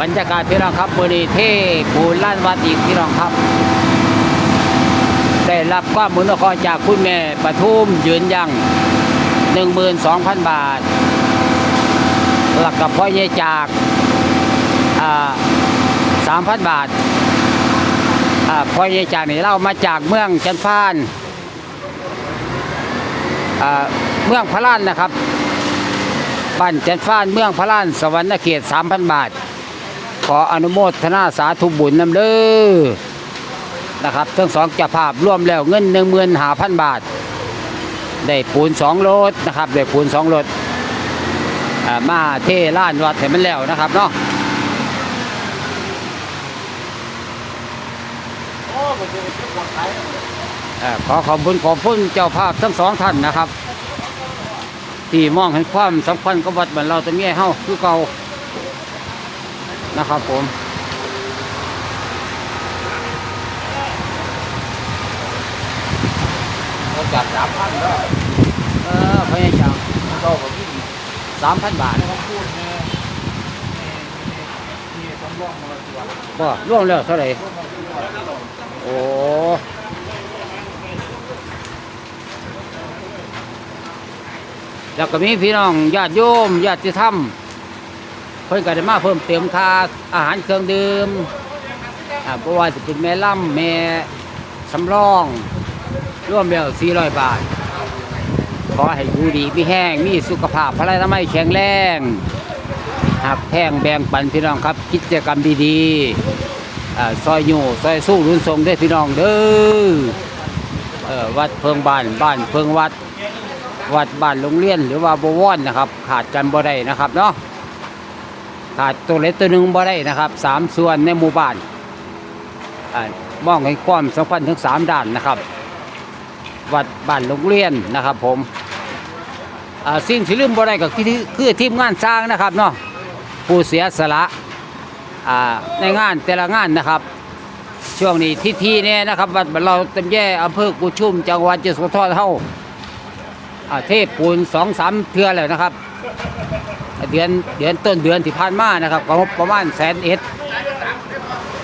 บรรยากาศพี่น้องครับบริเทปูล้านวัดอีกพี่น้องครับ ได้รับความมุนครจากคุณแม่ปทุมยืนยัง12,000บาท หลักกับพ่อเยจากอ่า3,000บาทพ่อเยจากนี่เรามาจากเมืองจันทาน เมืองพระลานนะครับบ้านจันทานเมืองพระลานสวรรณเขต3,000บาท ขออนุโมทนาสาธุบุญนำเด้อนะครับทั้งสองจะภาพรวมแล้วเงินหนึ่งหมื่นหาพันบาท ได้ปูนสองรถนะครับได้ปูนสองรถมาเทล้านวัดให้มันแล้วนะครับเนาะอ่าข ขอขอบคุณขอบคุณเจ้าภาพทั้งสองท่านนะครับ ที่มองเห็นความสำคัญกับวัดบ้านเราตรงนี้เฮาคือเก่านะครับผมเขาจัดสามพันแล้วเออพยายามก็ผมสามพันบาทบ่ร่วมแล้วเท่าไหร่โอ้ แล้วก็มีพี่น้องญาติโยมญาติธรรมเพิ่นก็ได้มาเพิ่มเติมค่าอาหารเครื่องดื่มอ่าเพราะว่าจะเป็นแม่ล่ำแม่สำรองร่วมแล้ว400 บาท ขอให้อยู่ดีมีแห้งมีสุขภาพพลายทำไมแข็งแรงหักแพงแบ่งปันพี่น้องครับ กิจกรรมดีๆอ่าซอยอยู่ซอยสู้รุนทรงได้พี่น้องเด้อเออวัดเพิงบ้านบ้านเพิงวัด วัดบ้านโรงเรียนหรือว่าบวรนะครับ ขาดกันบ่ได้นะครับเนาะขาดตัวเล็กตัวหนึ่งบ่ได้นะครับสามส่วนในหมู่บ้านอ่ามองให้ความสำคัญทั้งสามด้านนะครับ วัดบ้านโรงเรียนนะครับ ผมสิ่งที่ลืมบ่ได้ก็คือคือทีมงานสร้างนะครับเนาะผู้เสียสละในงานแต่ละงานนะครับ ช่วงนี้ที่ที่เนี่ยนะครับ วัดบ้านเราตำแย่อำเภอกุชุมจังหวัดยโสธรเฮาอ่า เทพปูนสองสามเทือแล้วนะครับ เดือนเดือนต้นเดือนที่ผ่านมานะครับก็งบประมาณแสนเอ็ด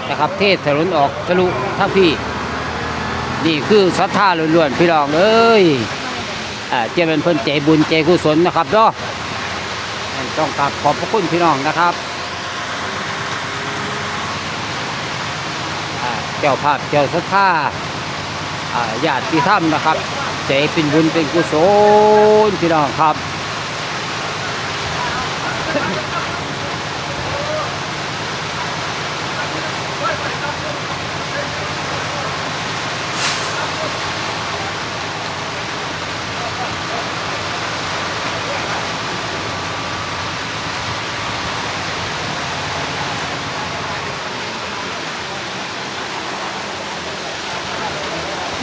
นะครับเทศถนนออกทะลุทั้งพี่นี่คือศรัทธาล้วนๆพี่น้องเอ้ยเจะเป็นเพิ่นใจบุญใจกุศลนะครับเนาะต้องกราบขอบพระคุณพี่น้องนะครับเจ้าภาพเจ้าศรัทธาอ่าญาติธรรมนะครับ ใจเป็นบุญเป็นกุศลพี่น้องครับ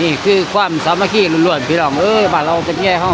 นี่คือความสามัคคีล้วนๆพี่น้องเอ้ยบ้านเราเป็นแง่เฮา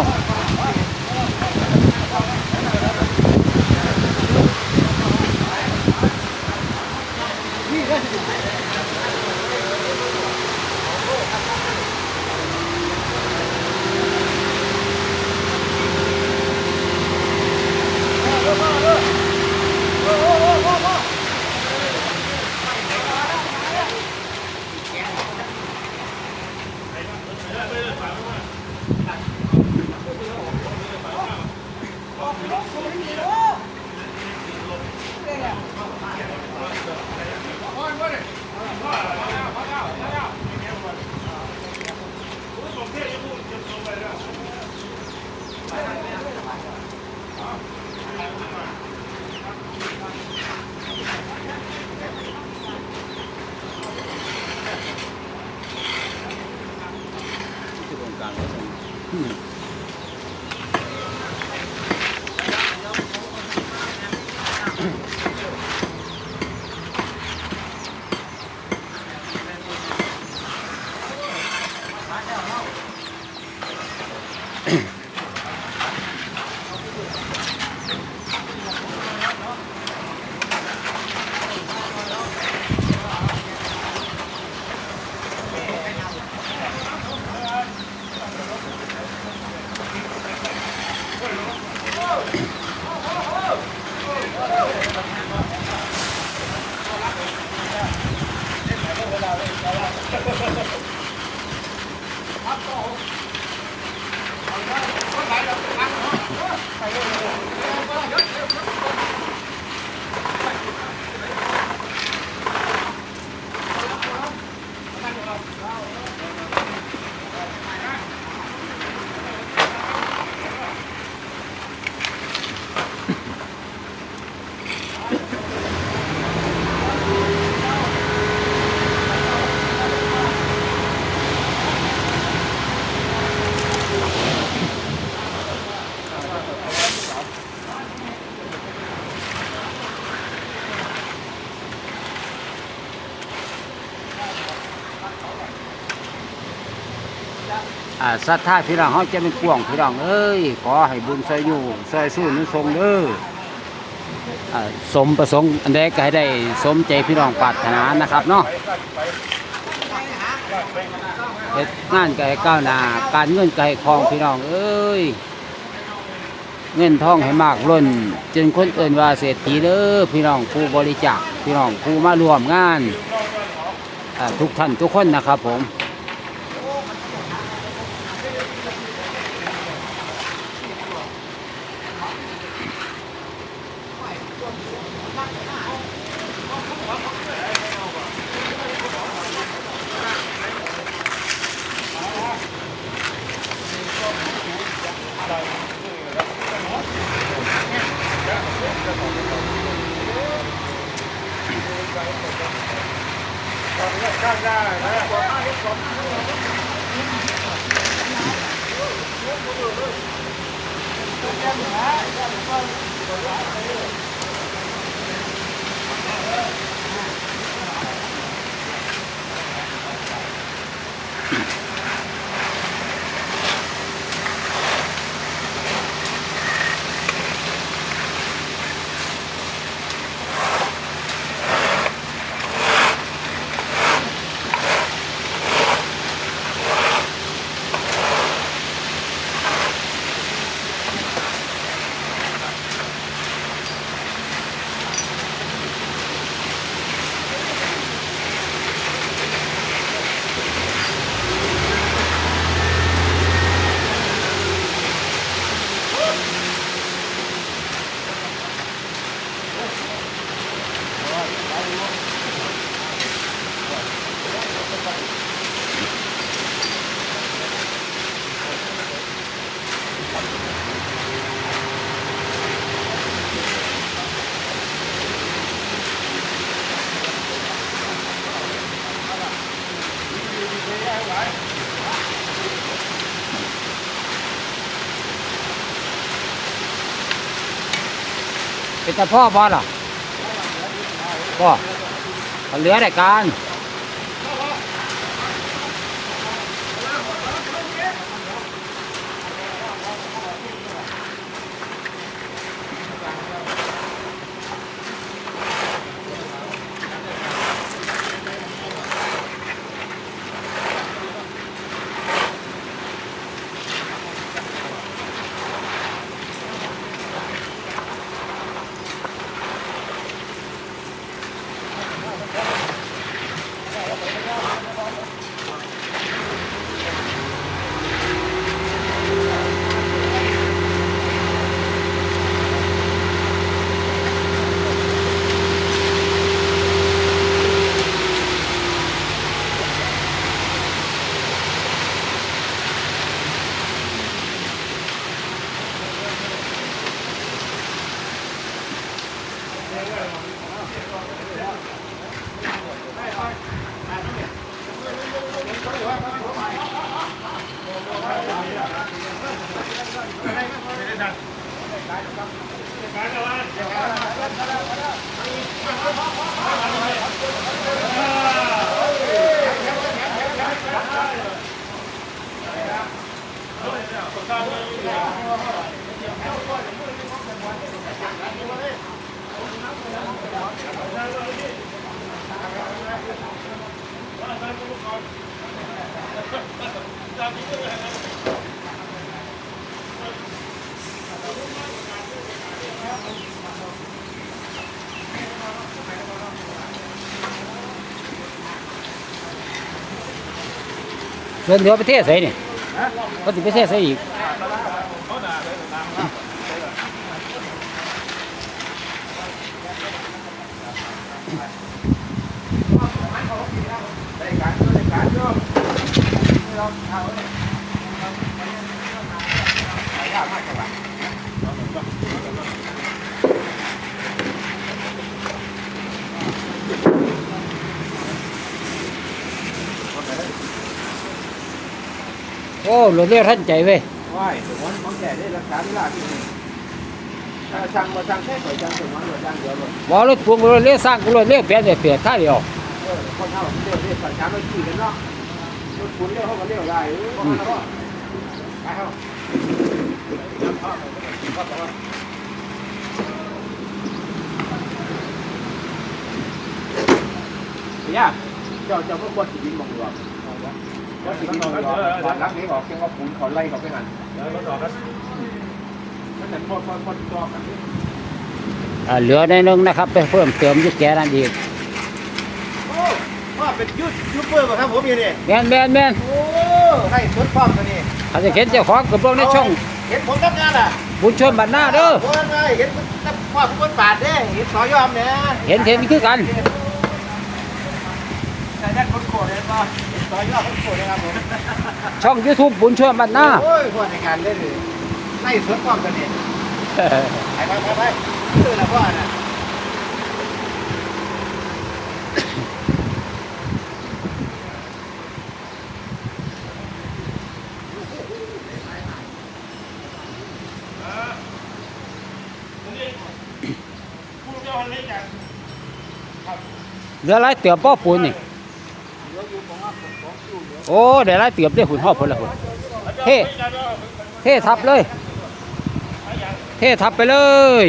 ศรัทธาพี่น้องเฮาจะเป็นกวงพี่น้องเอ้ยขอให้บุญซอยอยู่ซอยสู้นุทรงเด้ออ่าสมประสงค์อันใดก็ให้ได้สมใจพี่น้องปรารถนานะครับเนาะเฮ็ดงานก็ให้ก้าวหน้าการเงินก็ให้คล่องพี่น้องเอ้ยเงินทองให้มากล้นจนคนเอื่นว่าเศรษฐีเด้อพี่น้องผู้บริจาคพี่น้องผู้มาร่วมงานอ่าทุกท่านทุกคนนะครับผม เป็นแต่พ่อบอลหรอพ่อเหลือแต่การ เงินเหลือประเทศไสนี่ก็สิไปเทใส่อีก ได้การได้การ โยมเราเอายากมากจังหวะโอ้รวดเร็วทันใจเว้ยว้ายสมวนของแก่ได้รักษาเวลาที่นี่ถ้าสั่งมาสั่งแค่ข่อยสั่งสมวนหรือสั่งเดียวเลยบ่รถพวงรถเร็วสร้างกูรถเร็วเปลี่ยนได้เปลี่ยนท่าเดียวเออคนเท่าเรียวเรียวสั่งช้าไม่ขี่กันเนาะรถคุณเรียวเขาก็เรียวได้เออประมาณนั้นก็ไปเข้าเนี่ยเจ้าเจ้าเมื่อควรสิบินบอกห ลวงเจ้าสิบินบอกหลอรักนี้บอกเพียงว่าคุณขอไล่เขาไปหันแล้วรถออกกันนั่นแต่พอพอพอติดต่อกันอ่าเหลือในนึงนะครับ ไปเพิ่มเติมยุคแกนั่นอีกโอ้ว่าเป็นยูทูบเบอร์ป่ะครับผมยู่นี่แมนแมนแมนโอ้ให้สดความตัวนี้อาจจะเห็นเจ้าของกับเบิ่งในช่องเห็นผมทำงานอะบุญชนบัดหน้าเด้อโอ้ยเห็นนักว่าผู้คนปาดเด้เห็นสอยอมเนี่ยเห็นเห็นคือกันแต่ด้านคนโกรธเลยป่ะ เห็นสอยอมคนโกรธเลยครับผมช่อง YouTube บุญชนบัดหน้าโอ้ยพวกในการเล่นเลยให้สดความตัวนี้ไปไปไปไปคือละพ่อน่ะเหลือหลายเตือบป้อปูนนี่ โอ้เดี๋ยวไล่เตียบได้หุ่นหอบคนละคนเท่เท่ทับเลย เท่ทับไปเลย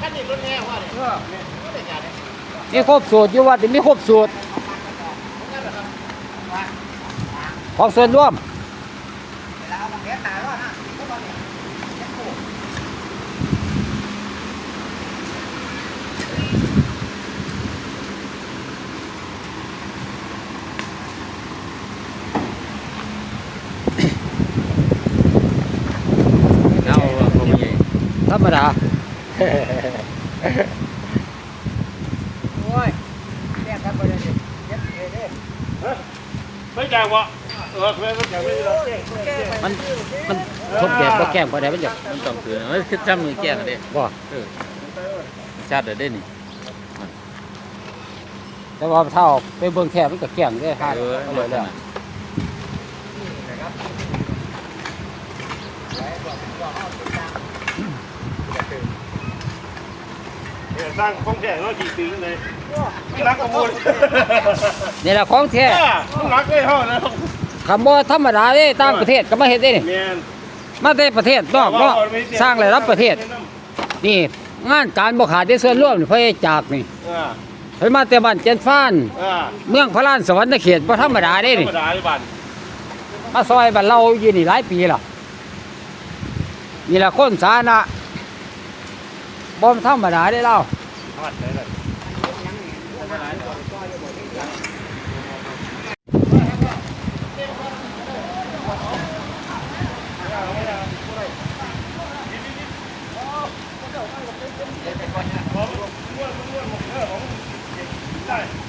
ขั้นนี้รถแน่พ่อเนี่ยเออเนี่ยรถในการเนี่ย มี ครบสูตรอยู่วัดนี่มีครบสูตรของส่วนร่วมเวลาเอ แจกวะเออไม่แจกไม่ได้มันมันทบแบบก็แกล้งพอได้มันจะมันต้องถือเอ้ยคือจำมือแก่กันเด้บ่ชาติได้นี่แต่ว่าเท่าไปเบิ่งแค่มันก็แกล้งได้ฮะเออเอาเลยแล้ว สร้างของแท้เนาะกี่ตึงเลยรักขโมยนี่แหละของแท้รักได้เท่านะคำว่าธรรมดาเด้ต่างประเทศก็มาเฮ็ดได้นี่แม่นมาแต่ประเทศนอกเนาะสร้างรายรับประเทศ นี่งานการบ่ขาดได้ส่วนร่วมนี่เพื่อจากนี่อ่าเพิ่นมาแต่บ้านเจนฟ้านอ่าเมืองพระลานสวรรค์เขตบ่ธรรมดาเด้ธรนี่รมดาที่บ้านมาซอยบ้านเราอยู่นี่หลายปีแล้วนี่ล่ะคนสาธารณะบ่ธรรมดาได้เรา วัดได้เลยเอา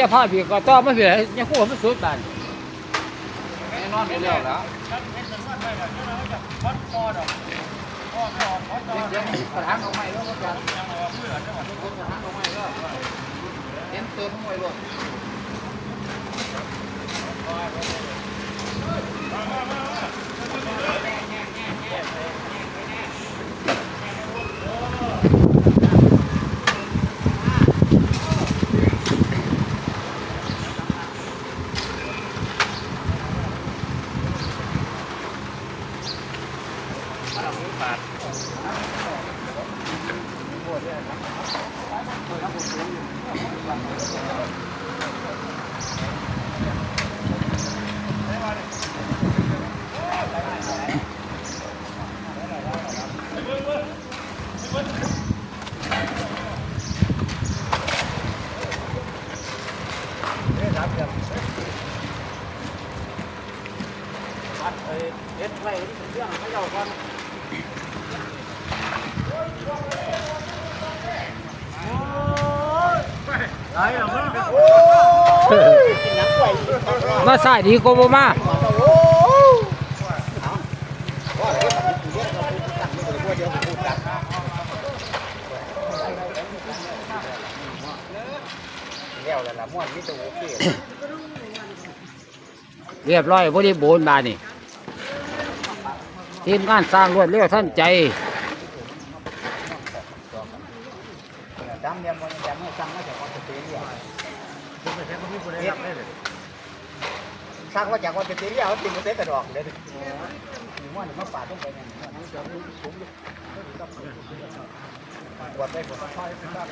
จ้าภาพอีกก็ต่อมาเหือยังคู่มันสุดบานแน่นอนอยู่แล้วแล้วเดี๋ยวกระถางเอาไม้แล้วก็จะกระถางเอาไม้แล้วเต็มเติมไว้เลยมา ใส่ดีก็บ่มาแล้วแล้วล่ะม่วนนี่ตัวโอเคเรียบร้อยบริบูรณ์บานี่ ทีมงานสร้างรวดเร็วท่านใจจำเนี่ยมันจำเนี่ยสั่งมาจากออสเตรเลียสั่าจากออสเตรเลียเอาจริงมาเซ็กกระดอกเลยม่วนมาปาดลงไปเนี่ยมันจะมีถุงปวดไปปวดไปค่อยๆบ้าง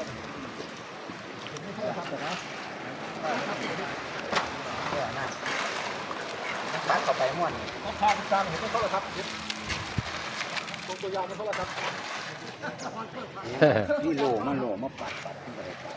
ตัดเข้าไปม่วนเขาพาไปสร้างเห็นเขาละครับ ตัวอย่างมันเขาละครับนี่โลมันโลมาปัดปัดขึ้นไปปัด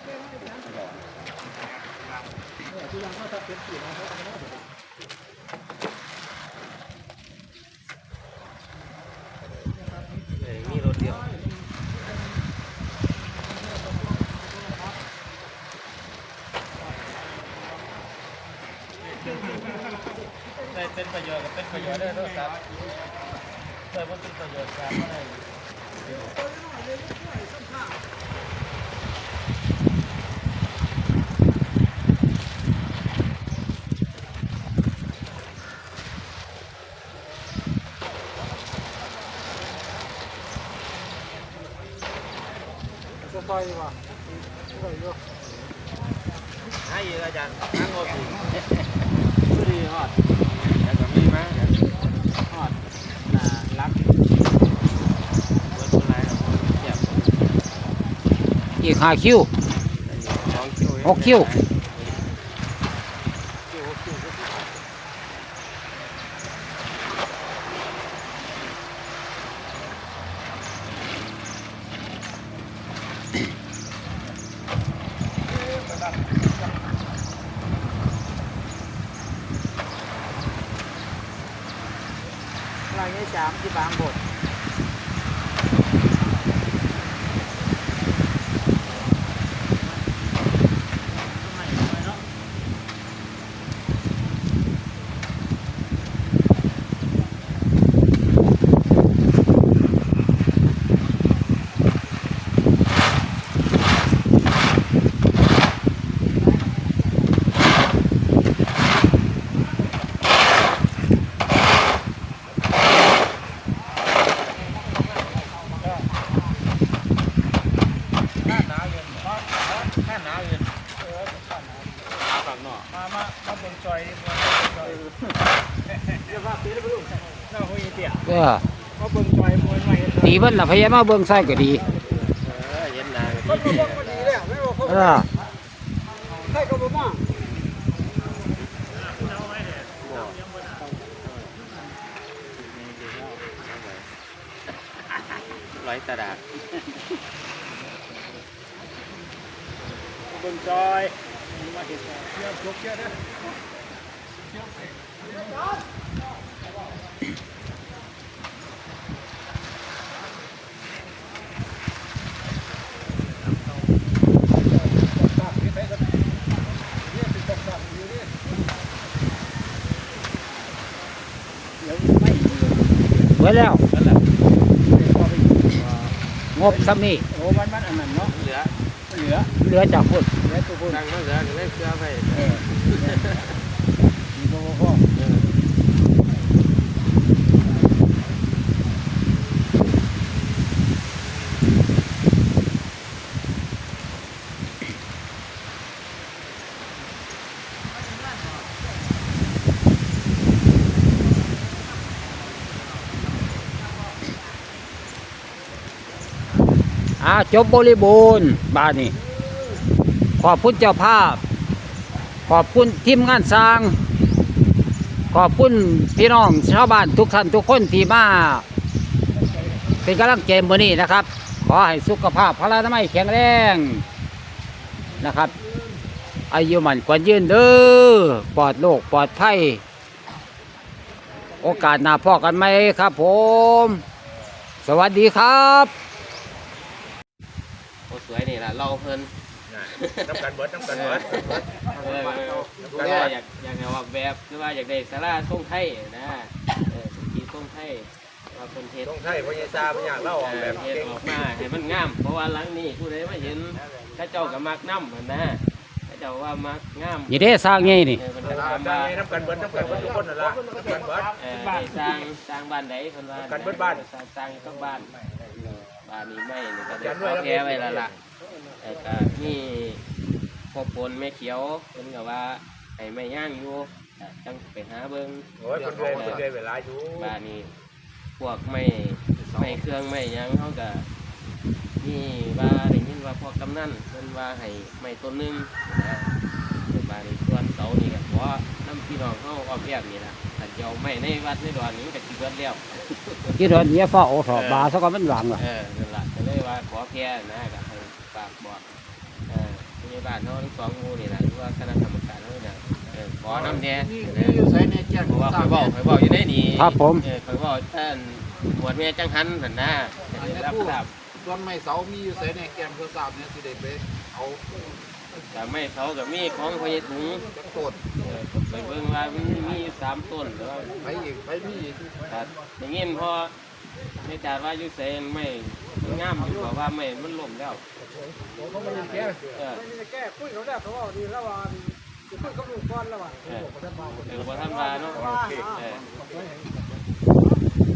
ได้เป็นประโยชน์กับเป็นประโยชน์ได้ด้วยครับ ได้ว่าเป็นประโยชน์ครับได้ ให้เยอะอาจารย์นั่งรถดีดีฮอดแล้วก็มีมั้ยฮอดน่ารักเบิดตัวไหนครับเจ็บ อีกห้าคิว สองคิว หกคิว อะไรเงี้ยจามที่บางบทหน้าหนาวเย็นหน้าหนาวเย็นเออหนาวฝั่งนอกมามามาบนจอยนี่มาบนจอยเรียกว่าตีได้ปะลูกน้าหัวยีเตี้ย เออ มาบนจอยมวยให ม่ตีมันละพยายามมาเบิ่งใส่ก็ดีเออเย็นนานคนมาบอกก็ดีเลยไม่บอกเขาเออใครก็บ่มาร้อยตาดาบนจอยมาเห็นเชื่อจกเชื่อนะ เบิดแล้วนั่นแหละงบซ้ำนี่โอ้มันมันอันนั้นเนาะเหลือเหลือเหลือจากพุ่นเหลือตัวพูดดังมันเหลือก็เลยเชื่อไป เออ มีพ่อพ่อ อ่าจบบริบูรณ์บ้านนี้ ขอบคุณเจ้าภาพ ขอบคุณทีมงานสร้าง ขอบคุณพี่น้องชาวบ้านทุกท่านทุกคนที่มาเป็นกำลังใจมือนี้นะครับ ขอให้สุขภาพพลานามัยแข็งแรงนะครับ อายุมันกว่ายืนเด้อปลอดโรคปลอดภัยโอกาสหน้าพ่อกันไหมครับผม สวัสดีครับ โอ้สวยนี่แหละ เราเพลินน้ำกันเบิดน้ำกันเบิดเออคือว่าอยากอยากจะออกแบบคือว่าอยากได้สาราทรงไทยนะเออสกีทรงไทยว่าเป็นเทศต้องใช่พญาตาพญาเล่าออกแบบเฮ็ดเก่งออกมาให้มันงาม เพราะว่าหลังนี้ผู้ใดมาเห็นเข้าเจ้าก็มักน้ำหั่นนะเข้าเจ้าว่ามักงามอย่าได้สร้างไงนี่เออมันจะน้ำทำว่าน้ำกันเบิดน้ำกันเบิดทุกคนนั่นละน้ำกันเบิดเออได้สร้างสร้างบ้านใดเพิ่นว่ากันเบิดบ้านสร้างสร้างต้องบ้านเออบ้านนี้ไม่นี่ก็กัได้นขด้วอยแก้ไว้แล้วล่ะ เออก็มีพ่อปนแม่เขียวเพิ่นก็ว่าให้ไม่ย่างอยู่จังไปหาเบิ่งโอ้ยคนเดือยคนเดือยเวลาอยู่บ้านนี้พวกไม่ไม่เครื่องไม่หยังเขาก็นี่ว่าได้ยินว่าพวกกำนันเพิ่นว่าให้ไม่ต้นหนึงนะในบ้านนี้ส่วนเสานี่ก็ขอน้ำพี่น้องเฮาออกแบบนี่ล่ะถ้าจะเอาไม่ในวัดในดอนนี้ก็สิเบิดแล้ว คิดว่าเนี้ยฟ้าโอถอบาซะก็มันหลังอะ เออนั่นล่ะก็เลยว่าขอแค่นะก็ให้ฝากบอกเออผู้ใหญ่บ้านเฮาทั้งสองหมู่นี่ล่ะหรือว่าคณะกรรมการเฮาเนี่ยเออขอน้ำแน่นี่เอนี่ออยู่ใส่ในแจ้งเพราะว่าข่อยบอกข่อยบอกอยู่ในนี่ครับผม เออข่อยบอกท่านหมวดแม่จังหันนั่นนะจะได้รับทราบ ส่วนไม้เสามีอยู่ใส่ในแก้มเพื่อทราบเนี่ยสิได้ไปเอาแต่ไม่เขากับมีของพญถุงจักโตดเออไปเบิ่งว่ามันมีอยู่สามต้นแล้วไปอีกไปมีอีก แต่อย่างงี้พอ ในจาดว่าอยู่เซนไม่มันงามอยู่กว่าว่าไม่มันล่มแล้วเออแก้คุยเขาได้เพราะว่าดีแล้วว่าคุยกับลูกก่อนแล้วว่าเออเออพอท่านว่าเนาะเออ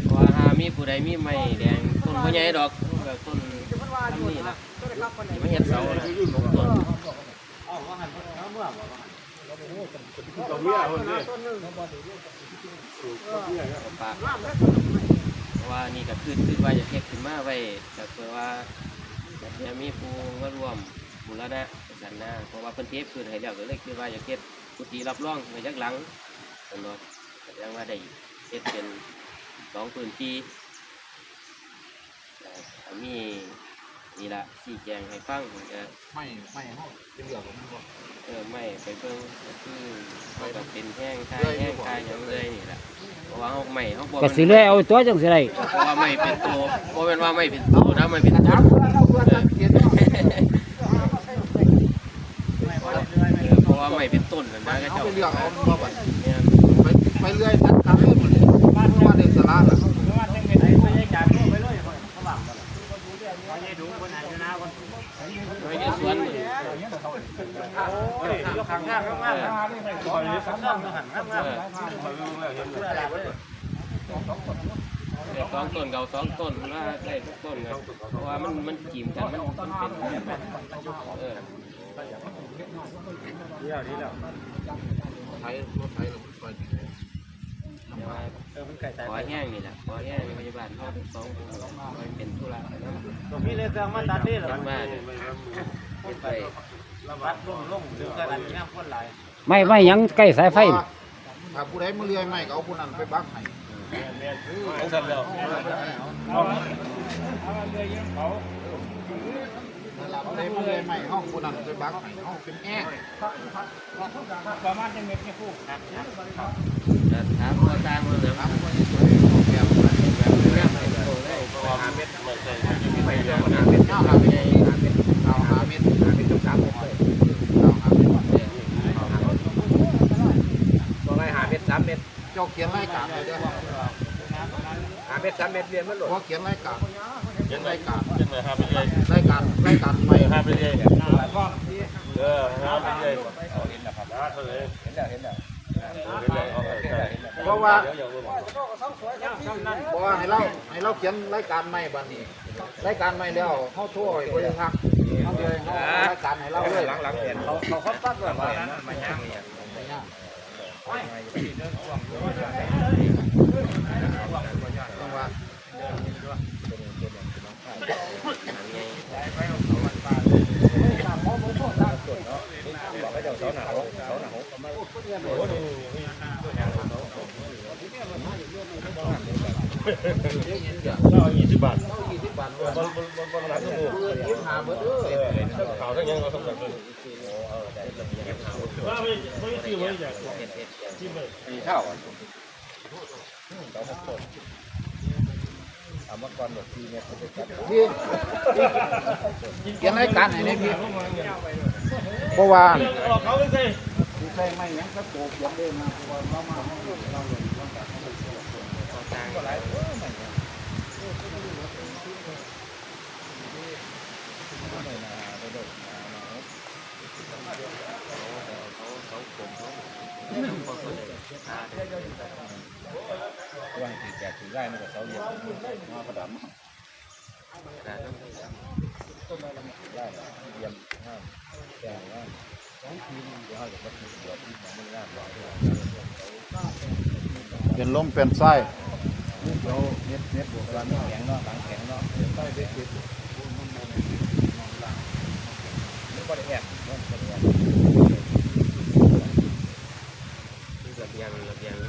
เพราะว่าถ้ามีผู้ใดมีไม้แดงต้นบ่ใหญ่ดอกเออต้นจะมันว่าอยู่นะก็ได้ครับคนไหนที่ไม่เห็นเสานะต้นตัวเมียคนนี้ต้นนึงปากเพราะ ว่านี่ก็คือคือว่าอยากเก็บขึ้นมาไว้แต่เพื่อว่าแบบนี้มีผู้มาร่วมบุรณะกันนะเพราะว่าเพิ่นเทปคืนให้แล้วก็เลยคือว่าอยากเก็บกุฏิรับรองไว้จักหลังตลอดยังว่าได้เฮ็ดเป็นสองพื้นที่แต่มี นี่ละชี้แจงให้ฟังเออไม่ไม่เฮาเป็นเหลืองมันบ่เออไม่ไปเบิ่งก็คือเขาก็เป็นแห้งคายแห้งคายหยังเลยนี่แหละเพราะว่าเขาไม่เขาบอกก็สิเลยเอาตัวจังสิได้เพราะว่าไม่เป็นตัวเพราะเป็นว่าไม่เป็นตัวนะไม่เป็นต้นเอาเพื่อนเขียนเออเพราะว่าไม่เป็นต้นนะนะก็เอาเจ้าไปเลือกเอาบ่บัดเนี่ยไปไปเรื่อยจัดการเลยหมดเลยบ้านว่าได้สลาล่ะ ไม่ใช่สวนนี่ ยกขังข้างามคอยนี้ข้างข้างหันข้างเอมากอคอยรู้แล้วเห็นเลยเออสองต้นเก่าสองต้นว่าได้ทุกต้นเลยเพราะว่ามันมันจีมกันมันมันเป็นแบบนั้นเออนี่แล้วนี่แล้วไทยรถไทยเราไปแต่ว่าขอแห้งนี่แหละขอแห้งพยาบาลเขาทั้งสองคนเป็นธุระนะผมมีเลยเครื่องมาตัดนี่หรอกันมาเนี่ยเป็นไป วัดลงลงดูกันงามคนหลายไม่ไม่หยังใกล้สายไฟนี่ถ้าผู้ใดมาเลื่อยไม้ก็เอาผู้นั้นไปบักให้ต้องสั่นแล้วนั่นล่ะผู้ใดมาเลื่อยไม้เฮาผู้นั้นไปบักให้เฮาเป็นแอ้งประมาณจะเม็ดไม่คู่แต่ถามว่าตามมาแล้วครับคนสวยออกแบบแบบเรื่องไอ้โตเลยเพราะว่าเม็ดเหมือนใส่ไม่เยอะหาเม็ดเอาหาเม็ดเอาหาเม็ดหาเม็ดต้องสามเอาหาเม็ด ตัวไงหา เม็ดสามเม็ดเจ้าเขียนรายการเลยเด้อหาเม็ดม็ดสามเม็ดเรียนมันหลดเพราะเขียนรายการเย็นเลยเย็นเลยหาไปเรื่อยรายการรายการใหม่หาไปเรื่อยเออหาไปเรื่อยเอาเห็นแล้วครับหาเท่าไหร่เห็นแล้วเห็นแล้วเรื่อยเอาไปเรื่อยเพราะว่าเดี๋ยวอย่าว่าก็ทั้งสวยทั้งที่นั่นเพราะว่าให้เราให้เราเขียนรายการใหม่บัดนี้รายการใหม่แล้วเขาโทรให้บริษัทเขาเลยเขาเอารายการให้เราเลยหลังหลังเห็นเขาเขาเขาปักเลยว่ามาย่างเนี่ยไม่ยากต้องว่าบอกให้เจ้าเสาหนาว เสาหนาวเรายี่สิบบาทยี่สิบบาทบนบนบนบนหลังก็มูเพื่อยิ้มหาเบิดเด้อข่าวทั้งยังเราต้องแบบ ว่าไม่ไม่ที่ไม่อยากที่ไม่มีเท่าเอามาก่อนหมดทีเนี่ยเขาจะจับพี่ยนรายการให้ในพี่เพราะว่าออกเขาไม่ใช่ที่ใส่ไม่ยังก็โตเขียนเองนะเพราะว่าเรามาเราเลยว่าให้ แจกถือได้มันก็เสาเย็นมาประดับได้เยี่ยมห้ามแจ้งว่าสองทีมเดี๋ยวเขาจะมาถือตัวที่ของมันงามร้อยเป็นลมเป็นไส้เน็ตเน็ตบวกกันแข็งเนาะหลังแข็งเนาะใต้เด็กเด็กนี่ก็ได้แอบเนาะก็ได้แอบระเบียงระเบียงนี่มัน สิจ